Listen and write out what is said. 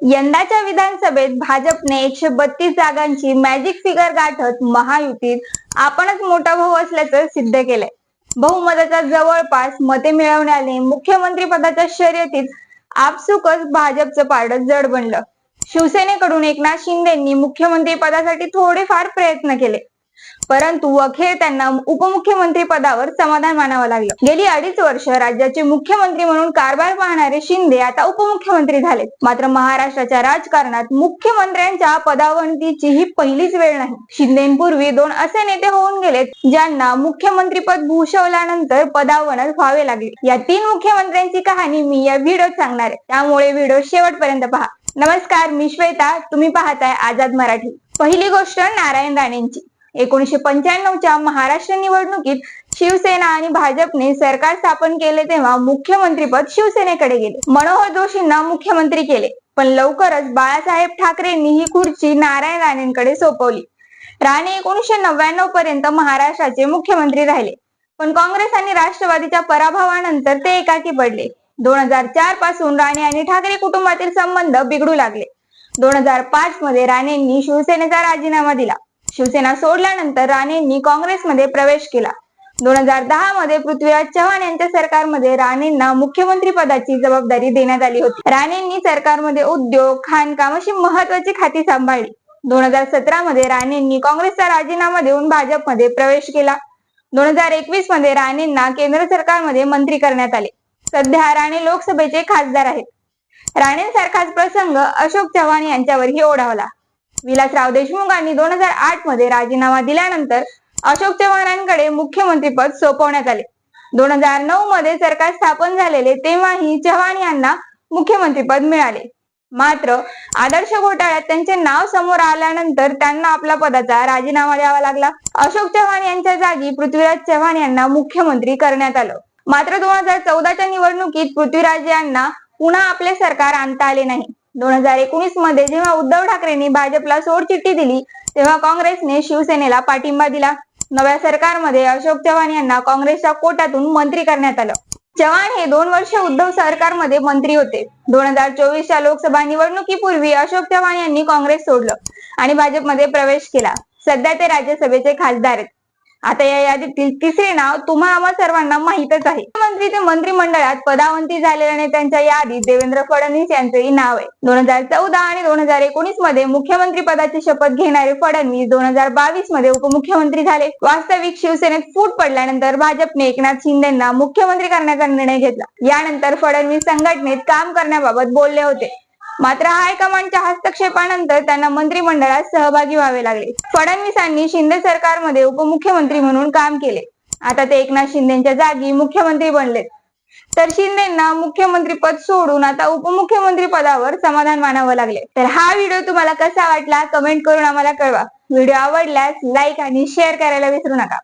यंदाच्या विधानसभेत भाजपने एकशे बत्तीस जागांची मॅजिक फिगर गाठत महायुतीत आपणच मोठा भाऊ असल्याचं सिद्ध केलंय. बहुमताच्या जवळपास मते मिळवण्याने मुख्यमंत्री पदाच्या शर्यतीत आपसुकच भाजपचं पारडं जड बनलं. शिवसेनेकडून एकनाथ शिंदेंनी मुख्यमंत्री पदासाठी थोडेफार प्रयत्न केले. परंतु अखेर त्यांना उपमुख्यमंत्री पदावर समाधान मानावं लागलं. गेली अडीच वर्ष राज्याचे मुख्यमंत्री म्हणून कारभार पाहणारे शिंदे आता उपमुख्यमंत्री झालेत मात्र महाराष्ट्राच्या राजकारणात मुख्यमंत्र्यांच्या पदावंतीची ही पहिलीच वेळ नाही. शिंदेपूर्वी दोन असे नेते होऊन गेलेत ज्यांना मुख्यमंत्रीपद भूषवल्यानंतर पदावनच व्हावे लागले. या तीन मुख्यमंत्र्यांची कहाणी मी या व्हिडिओत सांगणार आहे. त्यामुळे व्हिडिओ शेवटपर्यंत पहा. नमस्कार मी श्वेता. तुम्ही पाहताय आझाद मराठी. पहिली गोष्ट नारायण राणेंची. एकोणीशे पंच्याण्णवच्या महाराष्ट्र निवडणुकीत शिवसेना आणि भाजपने सरकार स्थापन केले तेव्हा मुख्यमंत्रीपद शिवसेनेकडे गेले. मनोहर जोशींना मुख्यमंत्री केले. पण लवकरच बाळासाहेब ठाकरेंनी ही खुर्ची नारायण राणेंकडे सोपवली. राणे एकोणीशे नव्याण्णव पर्यंत महाराष्ट्राचे मुख्यमंत्री राहिले. पण काँग्रेस आणि राष्ट्रवादीच्या पराभवानंतर ते एकाकी पडले. दोन हजार चारपासून राणे आणि ठाकरे कुटुंबातील संबंध बिघडू लागले. दोन हजार पाच मध्ये राणेंनी शिवसेनेचा राजीनामा दिला. शिवसेना सोडल्यानंतर राणेंनी काँग्रेसमध्ये प्रवेश केला. दोन हजार दहा मध्ये पृथ्वीराज चव्हाण यांच्या सरकारमध्ये राणेंना मुख्यमंत्री पदाची जबाबदारी देण्यात आली होती. राणेंनी सरकारमध्ये उद्योग खाणकाम अशी महत्वाची खाती सांभाळली. दोन हजार सतरा मध्ये राणेंनी काँग्रेसचा राजीनामा देऊन भाजपमध्ये प्रवेश केला. दोन हजार एकवीसमध्ये राणेंना केंद्र सरकारमध्ये मंत्री करण्यात आले. सध्या राणे लोकसभेचे खासदार आहेत. राणेंसारखाच प्रसंग अशोक चव्हाण यांच्यावरही ओढावला. विलासराव देशमुखांनी दोन हजार आठमध्ये राजीनामा दिल्यानंतर अशोक चव्हाणांकडे मुख्यमंत्रीपद सोपवण्यात आले. दोन हजार नऊ मध्ये सरकार स्थापन झालेले तेव्हाही चव्हाण यांना मुख्यमंत्रीपद मिळाले. मात्र आदर्श घोटाळ्यात त्यांचे नाव समोर आल्यानंतर त्यांना आपला पदाचा राजीनामा द्यावा लागला. अशोक चव्हाण यांच्या जागी पृथ्वीराज चव्हाण यांना मुख्यमंत्री करण्यात आलं. मात्र दोन हजार चौदाच्या निवडणुकीत पृथ्वीराज यांना पुन्हा आपले सरकार आणता आले नाही. दोन हजार एकोणीसमध्ये जेव्हा उद्धव ठाकरेंनी भाजपला सोडचिठ्ठी दिली तेव्हा काँग्रेसने शिवसेनेला पाठिंबा दिला. नव्या सरकारमध्ये अशोक चव्हाण यांना काँग्रेसच्या कोट्यातून मंत्री करण्यात आलं. चव्हाण हे दोन वर्ष उद्धव सरकारमध्ये मंत्री होते. दोन हजार चोवीसच्या लोकसभा निवडणुकीपूर्वी अशोक चव्हाण यांनी काँग्रेस सोडलं आणि भाजपमध्ये प्रवेश केला. सध्या ते राज्यसभेचे खासदार आहेत. आता या यादीतील तिसरे नाव तुम्हा आम्हा सर्वांना माहीतच आहे. मुख्यमंत्री ते मंत्रिमंडळात पदावंती झालेल्या नेत्यांच्या यादीत देवेंद्र फडणवीस यांचेही नाव आहे. दोन हजार चौदा आणि दोन हजार एकोणीसमध्ये मुख्यमंत्री पदाची शपथ घेणारे फडणवीस दोन हजार बावीसमध्ये उपमुख्यमंत्री झाले. वास्तविक शिवसेनेत फूट पडल्यानंतर भाजपने एकनाथ शिंदेना मुख्यमंत्री करण्याचा निर्णय घेतला. यानंतर फडणवीस संघटनेत काम करण्याबाबत बोलले होते. मात्र हायकमांडच्या हस्तक्षेपानंतर त्यांना मंत्रिमंडळात सहभागी व्हावे लागले. फडणवीसांनी शिंदे सरकारमध्ये उपमुख्यमंत्री म्हणून काम केले. आता ते एकनाथ शिंदेच्या जागी मुख्यमंत्री बनलेत. तर शिंदेना मुख्यमंत्री पद सोडून आता उपमुख्यमंत्री पदावर समाधान मानावं लागले. तर हा व्हिडिओ तुम्हाला कसा वाटला? कमेंट करून आम्हाला कळवा. व्हिडिओ आवडल्यास लाईक आणि शेअर करायला विसरू नका.